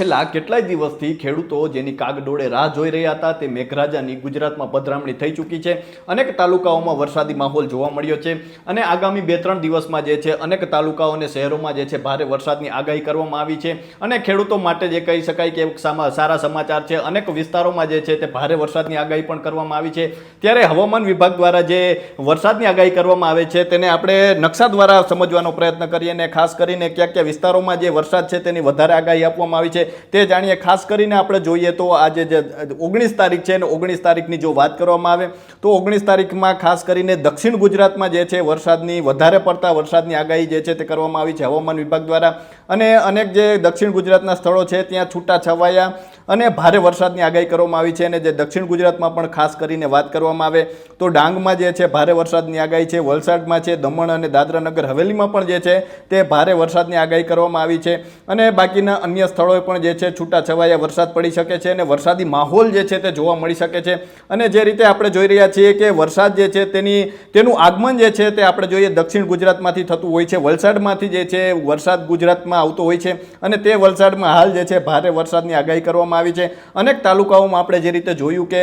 છેલ્લા કેટલાય દિવસથી ખેડૂતો જેની કાગડોળે રાહ જોઈ રહ્યા હતા તે મેઘરાજાની ગુજરાતમાં પધરામણી થઈ ચૂકી છે. અનેક તાલુકાઓમાં વરસાદી માહોલ જોવા મળ્યો છે અને આગામી બે ત્રણ દિવસમાં જે છે અનેક તાલુકાઓ અને શહેરોમાં જે છે ભારે વરસાદની આગાહી કરવામાં આવી છે અને ખેડૂતો માટે જે કહી શકાય કે સારા સમાચાર છે. અનેક વિસ્તારોમાં જે છે તે ભારે વરસાદની આગાહી પણ કરવામાં આવી છે. ત્યારે હવામાન વિભાગ દ્વારા જે વરસાદની આગાહી કરવામાં આવે છે તેને આપણે નકશા દ્વારા સમજવાનો પ્રયત્ન કરીએ અને ખાસ કરીને કયા કયા વિસ્તારોમાં જે વરસાદ છે તેની વધારે આગાહી આપવામાં આવી છે. તે જાણીએ. ખાસ કરીને આપણે જોઈએ તો આજે જે ઓગણીસ તારીખ છે અને ઓગણીસ તારીખની જો વાત કરવામાં આવે, તો ઓગણીસ તારીખમાં ખાસ કરીને દક્ષિણ ગુજરાતમાં જે છે વરસાદની, વધારે પડતા વરસાદની આગાહી જે છે તે કરવામાં આવી છે હવામાન વિભાગ દ્વારા. અને અનેક જે દક્ષિણ ગુજરાતના સ્થળો છે, ત્યાં છૂટા છવાયા અને ભારે વરસાદની આગાહી કરવામાં આવી છે અને જે દક્ષિણ ગુજરાતમાં પણ ખાસ કરીને વાત કરવામાં આવે તો ડાંગમાં જે છે ભારે વરસાદની આગાહી છે, વલસાડમાં છે, દમણ અને દાદરા નગર હવેલીમાં પણ જે છે તે ભારે વરસાદની આગાહી કરવામાં આવી છે અને બાકીના અન્ય સ્થળોએ પણ જે છે છૂટા છવાયા વરસાદ પડી શકે છે અને વરસાદી માહોલ જે છે તે જોવા મળી શકે છે. અને જે રીતે આપણે જોઈ રહ્યા છીએ કે વરસાદ જે છે તેની, તેનું આગમન જે છે તે આપણે જોઈએ દક્ષિણ ગુજરાતમાંથી થતું હોય છે, વલસાડમાંથી જે છે વરસાદ ગુજરાતમાં આવતો હોય છે અને તે વલસાડમાં હાલ જે છે ભારે વરસાદની આગાહી કરવામાં આવી છે. અનેક તાલુકાઓમાં આપણે જે રીતે જોયું કે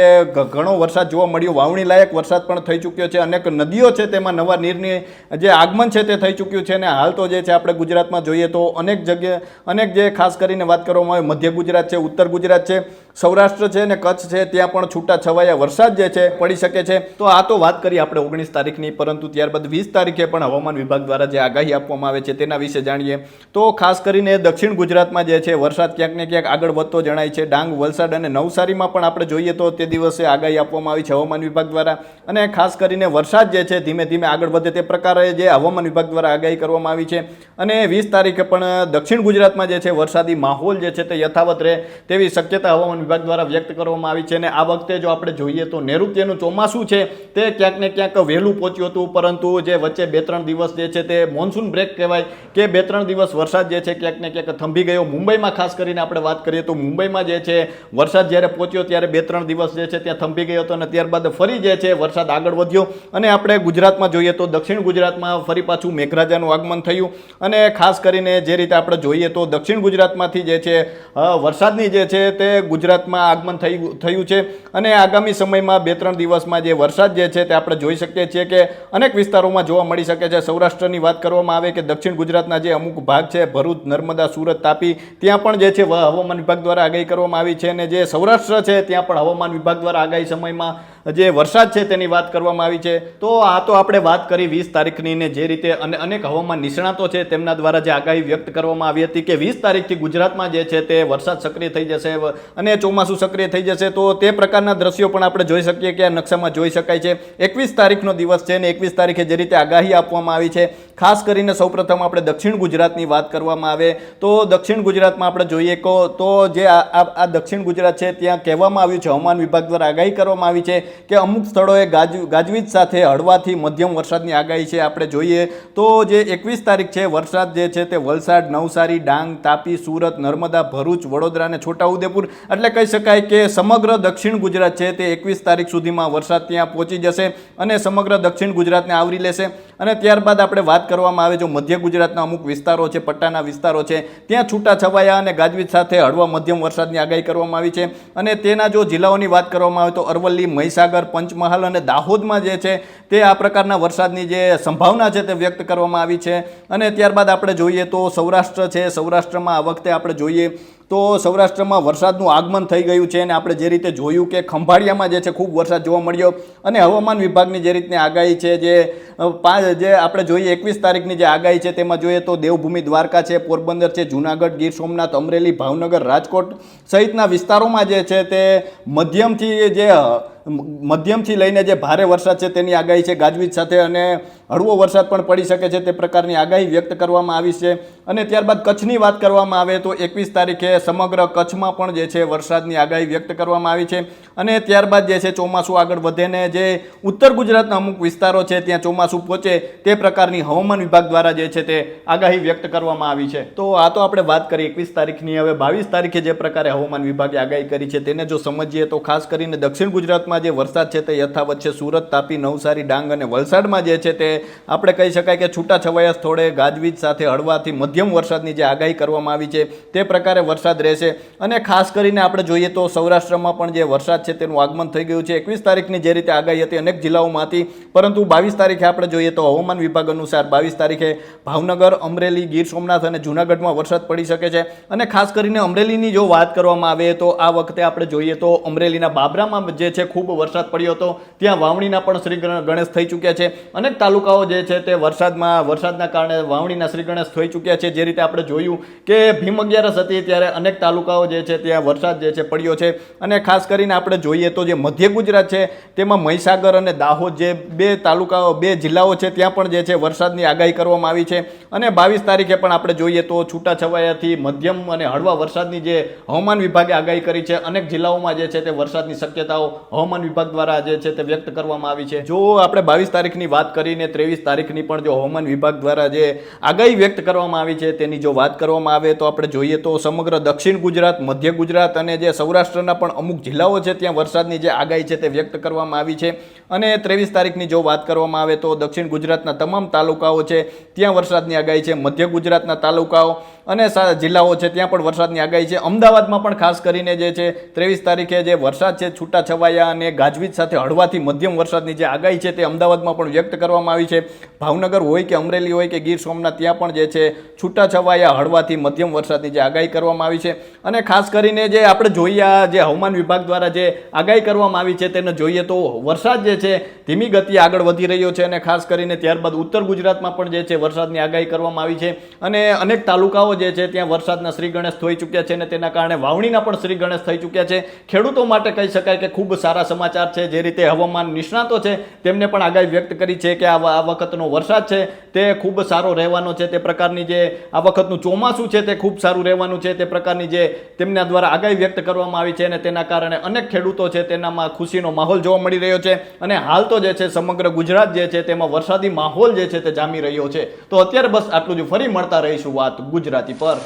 ઘણો વરસાદ જોવા મળ્યો. વાવણી લાયક વરસાદ પણ થઈ ચૂક્યો છે. અનેક નદીઓ છે તેમાં નવા નીરની જે આગમન છે તે થઈ ચૂક્યું છે અને હાલ તો જે છે આપણે ગુજરાતમાં જોઈએ તો અનેક જગ્યાએ અનેક જે ખાસ કરીને વાત કરવામાં આવે, મધ્ય ગુજરાત છે, ઉત્તર ગુજરાત છે, સૌરાષ્ટ્ર છે અને કચ્છ છે, ત્યાં પણ છૂટા છવાયા વરસાદ જે છે પડી શકે છે. તો આ તો વાત કરી આપણે ઓગણીસ તારીખની, પરંતુ ત્યારબાદ વીસ તારીખે પણ હવામાન વિભાગ દ્વારા જે આગાહી આપવામાં આવે છે તેના વિશે જાણીએ. તો ખાસ કરીને દક્ષિણ ગુજરાતમાં જે છે વરસાદ ક્યાંક ને ક્યાંક આગળ વધતો જણાય છે. ડાંગ, વલસાડ અને નવસારીમાં પણ આપણે જોઈએ તો તે દિવસે આગાહી આપવામાં આવી છે હવામાન વિભાગ દ્વારા. અને ખાસ કરીને વરસાદ જે છે, ધીમે ધીમે આગળ વધે તે પ્રકારે જે હવામાન વિભાગ દ્વારા આગાહી કરવામાં આવી છે. અને વીસ તારીખે પણ દક્ષિણ ગુજરાતમાં જે છે, વરસાદી માહોલ જે છે તે યથાવત રહે તેવી શક્યતા હવામાન વિભાગ દ્વારા વ્યક્ત કરવામાં આવી છે. અને આ વખતે જો આપણે જોઈએ તો નૈઋત્યનું ચોમાસું છે, તે ક્યાંક ને ક્યાંક વહેલું પહોંચ્યું હતું. પરંતુ જે વચ્ચે બે ત્રણ દિવસ જે છે તે મોન્સૂન બ્રેક કહેવાય કે બે ત્રણ દિવસ વરસાદ જે છે, ક્યાંક ને ક્યાંક થંભી ગયો. મુંબઈમાં ખાસ કરીને આપણે વાત કરીએ તો મુંબઈમાં જે છે, વરસાદ જ્યારે પહોંચ્યો ત્યારે બે ત્રણ દિવસ જે છે ત્યાં થંભી ગયો હતો અને ત્યારબાદ ફરી જે છે વરસાદ આગળ વધ્યો. અને આપણે ગુજરાતમાં જોઈએ તો દક્ષિણ ગુજરાતમાં ફરી પાછું મેઘરાજાનું આગમન થયું. અને ખાસ કરીને જે રીતે આપણે જોઈએ તો દક્ષિણ ગુજરાતમાંથી જે છે વરસાદની જે છે તે ગુજરાતમાં આગમન થઈ, થયું છે. અને આગામી સમયમાં બે ત્રણ દિવસમાં જે વરસાદ જે છે તે આપણે જોઈ શકીએ છીએ કે અનેક વિસ્તારોમાં જોવા મળી શકે છે. સૌરાષ્ટ્રની વાત કરવામાં આવે કે દક્ષિણ ગુજરાતના જે અમુક ભાગ છે, ભરૂચ, નર્મદા, સુરત, તાપી, ત્યાં પણ જે છે, હવામાન વિભાગ દ્વારા આગાહી કરવામાં આવી છે અને જે સૌરાષ્ટ્ર છે ત્યાં પણ હવામાન વિભાગ દ્વારા આગાહી સમયમાં જે વરસાદ છે તેની વાત કરવામાં આવી છે. તો આ તો આપણે વાત કરી વીસ તારીખની ને જે રીતે અને અનેક હવામાન નિષ્ણાતો છે તેમના દ્વારા જે આગાહી વ્યક્ત કરવામાં આવી હતી કે વીસ તારીખથી ગુજરાતમાં જે છે તે વરસાદ સક્રિય થઈ જશે અને ચોમાસું સક્રિય થઈ જશે. તો તે પ્રકારના દ્રશ્યો પણ આપણે જોઈ શકીએ કે આ નકશામાં જોઈ શકાય છે. એકવીસ તારીખનો દિવસ છે અને એકવીસ તારીખે જે રીતે આગાહી આપવામાં આવી છે. ખાસ કરીને સૌપ્રથમ આપણે દક્ષિણ ગુજરાતની વાત કરવામાં આવે. તો દક્ષિણ ગુજરાતમાં આપણે જોઈએ તો જે આ દક્ષિણ ગુજરાત છે ત્યાં કહેવામાં આવ્યું છે હવામાન વિભાગ દ્વારા આગાહી કરવામાં આવી છે. કે અમુક સ્થળોએ ગાજ ગાજવીજ સાથે હળવાથી મધ્યમ વરસાદની આગાહી છે. આપણે જોઈએ તો જે એકવીસ તારીખ છે, વરસાદ જે છે તે વલસાડ, નવસારી, ડાંગ, તાપી, સુરત, નર્મદા, ભરૂચ, વડોદરા અને છોટાઉદેપુર. એટલે કહી શકાય કે સમગ્ર દક્ષિણ ગુજરાત છે તે એકવીસ તારીખ સુધીમાં વરસાદ ત્યાં પહોંચી જશે અને સમગ્ર દક્ષિણ ગુજરાતને આવરી લેશે. અને ત્યારબાદ આપણે વાત કરવામાં આવે જો મધ્ય ગુજરાતના અમુક વિસ્તારો છે, પટ્ટાના વિસ્તારો છે, ત્યાં છૂટા છવાયા અને ગાજવીજ સાથે હળવા મધ્યમ વરસાદની આગાહી કરવામાં આવી છે. અને તેના જો જિલ્લાઓની વાત કરવામાં આવે તો અરવલ્લી મહીસાગર પંચમહાલ અને દાહોદમાં જે છે તે આ પ્રકારના વરસાદની જે સંભાવના છે તે વ્યક્ત કરવામાં આવી છે. અને ત્યારબાદ આપણે જોઈએ તો સૌરાષ્ટ્ર છે. સૌરાષ્ટ્રમાં આ વખતે આપણે જોઈએ તો સૌરાષ્ટ્રમાં વરસાદનું આગમન થઈ ગયું છે અને આપણે જે રીતે જોયું કે ખંભાળિયામાં જે છે ખૂબ વરસાદ જોવા મળ્યો અને હવામાન વિભાગની જે રીતની આગાહી છે જે પાંચ, જે આપણે જોઈએ એકવીસ તારીખની જે આગાહી છે તેમાં જોઈએ તો દેવભૂમિ દ્વારકા છે, પોરબંદર છે, જુનાગઢ, ગીર સોમનાથ, અમરેલી, ભાવનગર, રાજકોટ સહિતના વિસ્તારોમાં જે છે તે મધ્યમથી જે મધ્યમથી લઈને જે ભારે વરસાદ છે તેની આગાહી છે. ગાજવીજ સાથે અને હળવો વરસાદ પણ પડી શકે છે તે પ્રકારની આગાહી વ્યક્ત કરવામાં આવી છે. અને ત્યારબાદ કચ્છની વાત કરવામાં આવે તો એકવીસ તારીખે સમગ્ર કચ્છમાં પણ જે છે વરસાદની આગાહી વ્યક્ત કરવામાં આવી છે. અને ત્યારબાદ જે છે ચોમાસું આગળ વધે ને જે ઉત્તર ગુજરાતના અમુક વિસ્તારો છે ત્યાં ચોમાસું પહોંચે તે પ્રકારની હવામાન વિભાગ દ્વારા જે છે તે આગાહી વ્યક્ત કરવામાં આવી છે. તો આ તો આપણે વાત કરી એકવીસ તારીખની. હવે બાવીસ તારીખે જે પ્રકારે હવામાન વિભાગે આગાહી કરી છે તેને જો સમજીએ તો ખાસ કરીને દક્ષિણ ગુજરાતમાં જે વરસાદ છે તે યથાવત છે. સુરત, તાપી, નવસારી, ડાંગ અને વલસાડમાં જે છે તે આપણે કહી શકાય કે છૂટાછવાયા સ્થળે ગાજવીજ સાથે હળવાથી મધ્યમ વરસાદની જે આગાહી કરવામાં આવી છે, તે પ્રકારે વરસાદ રહેશે. અને ખાસ કરીને આપણે જોઈએ તો સૌરાષ્ટ્રમાં પણ જે વરસાદ છે, તેનું આગમન થઈ ગયું છે. એકવીસ તારીખની જે રીતે આગાહી હતી અનેક જિલ્લાઓમાં હતી પરંતુ બાવીસ તારીખે આપણે જોઈએ તો હવામાન વિભાગ અનુસાર બાવીસ તારીખે ભાવનગર, અમરેલી, ગીર સોમનાથ અને જૂનાગઢમાં વરસાદ પડી શકે છે. અને ખાસ કરીને અમરેલીની જો વાત કરવામાં આવે તો આ વખતે આપણે જોઈએ તો અમરેલીના બાબરામાં જે છે, ખૂબ વરસાદ પડ્યો હતો. ત્યાં વાવણીના પણ શ્રી ગણેશ થઈ ચૂક્યા છે. અનેક તાલુકાઓ જે છે, તે વરસાદમાં, વરસાદના કારણે વાવણીના શ્રી ગણેશ થઈ ચૂક્યા છે. જે રીતે આપણે જોયું કે ભીમ અગિયારસ હતી ત્યારે અનેક તાલુકાઓ જે છે, ત્યાં વરસાદ જે છે, પડ્યો છે. અને ખાસ કરીને આપણે જોઈએ તો જે મધ્ય ગુજરાત છે, તેમાં મહીસાગર અને દાહોદ જે બે તાલુકાઓ, બે જિલ્લાઓ છે, ત્યાં પણ જે છે, વરસાદની આગાહી કરવામાં આવી છે. અને બાવીસ તારીખે પણ આપણે જોઈએ તો છૂટાછવાયાથી મધ્યમ અને હળવા વરસાદની જે હવામાન વિભાગે આગાહી કરી છે, અનેક જિલ્લાઓમાં જે છે, તે વરસાદની શક્યતાઓ હવામાન વિભાગ દ્વારા જે છે, તે વ્યક્ત કરવામાં આવી છે. જો આપણે બાવીસ તારીખની વાત કરીને ત્રેવીસ તારીખની પણ જો હવામાન વિભાગ દ્વારા જે આગાહી વ્યક્ત કરવામાં આવી છે તેની જો વાત કરવામાં આવે તો આપણે જોઈએ તો સમગ્ર દક્ષિણ ગુજરાત, મધ્ય ગુજરાત અને જે સૌરાષ્ટ્રના પણ અમુક જિલ્લાઓ છે ત્યાં વરસાદની જે આગાહી છે તે વ્યક્ત કરવામાં આવી છે. અને ત્રેવીસ તારીખની જો વાત કરવામાં આવે તો દક્ષિણ ગુજરાતના તમામ તાલુકાઓ છે ત્યાં વરસાદની આગાહી છે. મધ્ય ગુજરાતના તાલુકાઓ અને જિલ્લાઓ છે, ત્યાં પણ વરસાદની આગાહી છે. અમદાવાદમાં પણ ખાસ કરીને જે છે, ત્રેવીસ તારીખે જે વરસાદ છે છૂટા છવાયા અને ગાજવીજ સાથે હળવાથી મધ્યમ વરસાદની જે આગાહી છે, તે અમદાવાદમાં પણ વ્યક્ત કરવામાં આવી છે. ભાવનગર હોય કે અમરેલી હોય કે ગીર સોમનાથ, ત્યાં પણ જે છે છૂટા છવાયા હળવાથી મધ્યમ વરસાદની જે આગાહી કરવામાં આવી છે. અને ખાસ કરીને જે આપણે જોઈએ જે હવામાન વિભાગ દ્વારા જે આગાહી કરવામાં આવી છે, તેને જોઈએ તો વરસાદ જે છે, ધીમી ગતિએ આગળ વધી રહ્યો છે અને ખાસ કરીને ત્યારબાદ ઉત્તર ગુજરાતમાં પણ જે છે, વરસાદની આગાહી કરવામાં આવી છે. અને અનેક તાલુકાઓ જે છે ત્યાં વરસાદના શ્રી ગણેશ થઈ ચૂક્યા છે અને તેના કારણે વાવણીના પણ શ્રી ગણેશ થઈ ચૂક્યા છે. ખેડૂતો માટે કહી શકાય કે ખૂબ સારા સમાચાર છે. જે રીતે હવામાન નિષ્ણાતો છે, તેમને પણ આગાહી વ્યક્ત કરી છે કે આ વખતનો વરસાદ છે, તે ખૂબ સારો રહેવાનો છે. તે પ્રકારની જે આ વખતનું ચોમાસું છે, તે ખૂબ સારું રહેવાનું છે. તે પ્રકારની જે તેમના દ્વારા આગાહી વ્યક્ત કરવામાં આવી છે અને તેના કારણે અનેક ખેડૂતો છે, તેનામાં ખુશીનો માહોલ જોવા મળી રહ્યો છે. અને હાલ તો જે છે, સમગ્ર ગુજરાત જે છે, તેમાં વરસાદી માહોલ જે છે, તે જામી રહ્યો છે. તો અત્યારે બસ આટલું જ. ફરી મળતા રહીશું વાત ગુજરાતી. типар.